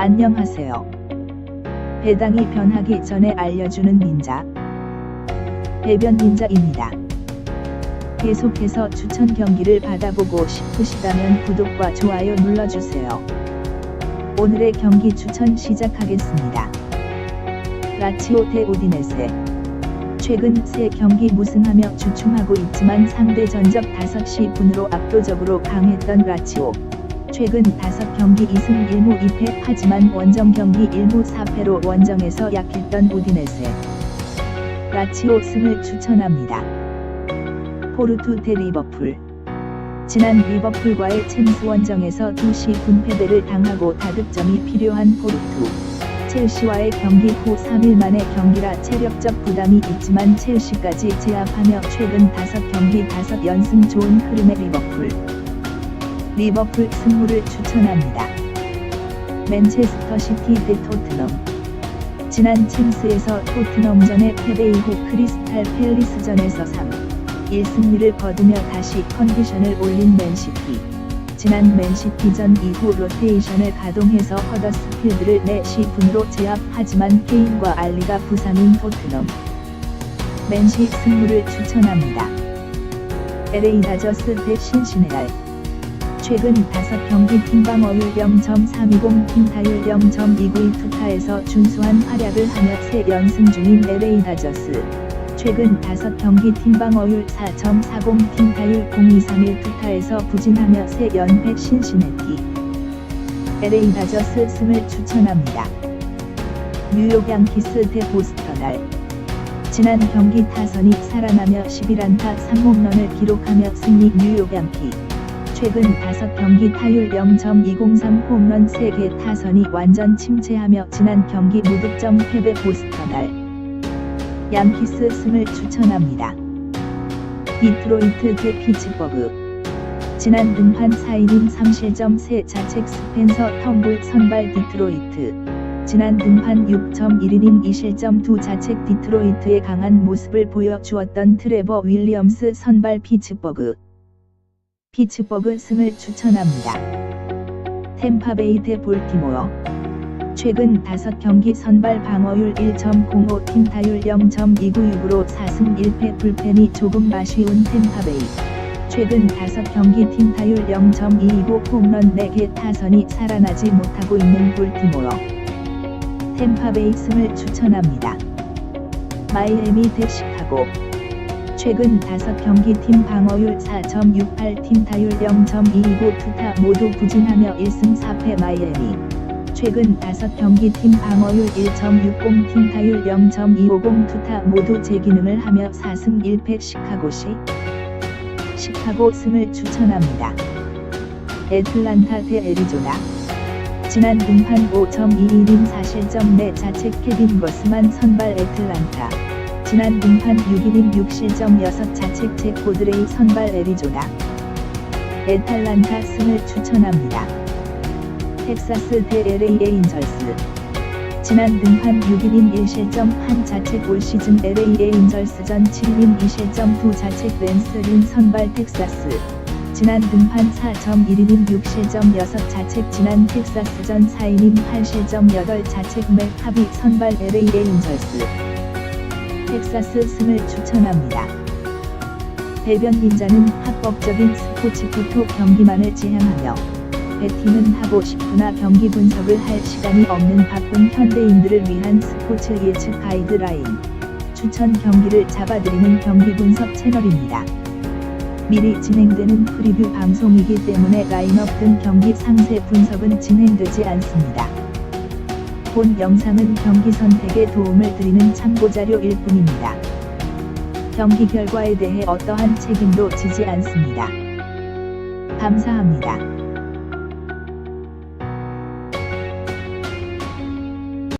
안녕하세요. 배당이 변하기 전에 알려주는 닌자. 배변 닌자입니다. 계속해서 추천 경기를 받아보고 싶으시다면 구독과 좋아요 눌러주세요. 오늘의 경기 추천 시작하겠습니다. 라치오 대 우디네세. 최근 세 경기 무승하며 주춤하고 있지만 상대 전적 5시 분으로 압도적으로 강했던 라치오. 최근 5경기 2승 1무 2패 하지만 원정 경기 1무 4패로 원정에서 약했던 우디네세. 라치오 승을 추천합니다. 포르투 대 리버풀. 지난 리버풀과의 챔스 원정에서 2시 분패배를 당하고 다득점이 필요한 포르투. 첼시와의 경기 후 3일 만의 경기라 체력적 부담이 있지만 첼시까지 제압하며 최근 5경기 5연승 좋은 흐름의 리버풀. 리버풀 승부를 추천합니다. 맨체스터 시티 대 토트넘. 지난 챔스에서 토트넘전의 패배 이후 크리스탈 팰리스전에서 3, 1승리를 거두며 다시 컨디션을 올린 맨시티. 지난 맨시티전 이후 로테이션을 가동해서 허더스필드를 4시 분으로 제압하지만 케인과 알리가 부상인 토트넘. 맨시 승부를 추천합니다. LA 다저스 대 신시네랄. 최근 5경기 팀방 어율 0.320 팀 타율 0.292 투타에서 준수한 활약을 하며 3연승 중인 LA 다저스. 최근 5경기 팀방 어율 4.40 팀 타율 0.231 투타에서 부진하며 3연패 신시내티. LA 다저스 승을 추천합니다. 뉴욕 양키스 대 보스턴 알. 지난 경기 타선이 살아나며 11안타 3홈런을 기록하며 승리 뉴욕 양키. 최근 5경기 타율 0.203 홈런 3개 타선이 완전 침체하며 지난 경기 무득점 패배 보스턴 알. 양키스 승을 추천합니다. 디트로이트 대 피츠버그. 지난 등판 4이닝 3실점 3 자책 스펜서 텀블 선발 디트로이트. 지난 등판 6.1이닝 2실점 2 자책 디트로이트의 강한 모습을 보여주었던 트레버 윌리엄스 선발 피츠버그. 피츠버그 승을 추천합니다. 템파베이 대 볼티모어. 최근 5경기 선발 방어율 1.05 팀타율 0.296으로 4승 1패 불펜이 조금 아쉬운 템파베이. 최근 5경기 팀타율 0.229 홈런 4개 타선이 살아나지 못하고 있는 볼티모어. 템파베이 승을 추천합니다. 마이애미 대 시카고. 최근 5경기 팀 방어율 4.68 팀 타율 0.229 투타 모두 부진하며 1승 4패 마이애미. 최근 5경기 팀 방어율 1.60 팀 타율 0.250 투타 모두 재기능을 하며 4승 1패 시카고시. 시카고 승을 추천합니다. 애틀란타 대 애리조나. 지난 등판 5.21인 4실점 내 자책 케빈 거스만 선발 애틀란타. 지난 등판 6일인 6실점 6 자책 잭 고드레이 선발 애리조나. 애틀란타 승을 추천합니다. 텍사스 대 LA 에인절스. 지난 등판 6일인 1실점 1 자책 올 시즌 LA 에인절스전 7인 2실점 2 자책 랜스린 선발 텍사스. 지난 등판 4.1이닝 6실점 6 자책 지난 텍사스전 4이닝 8실점 8 자책 맥 합이 선발 LA 에인절스. 텍사스 승을 추천합니다. 대변 닌자는 합법적인 스포츠부터 경기만을 지향하며 배팅은 하고 싶으나 경기 분석을 할 시간이 없는 바쁜 현대인들을 위한 스포츠 예측 가이드라인 추천 경기를 잡아드리는 경기 분석 채널입니다. 미리 진행되는 프리뷰 방송이기 때문에 라인업 등 경기 상세 분석은 진행되지 않습니다. 본 영상은 경기 선택에 도움을 드리는 참고자료일 뿐입니다. 경기 결과에 대해 어떠한 책임도 지지 않습니다. 감사합니다.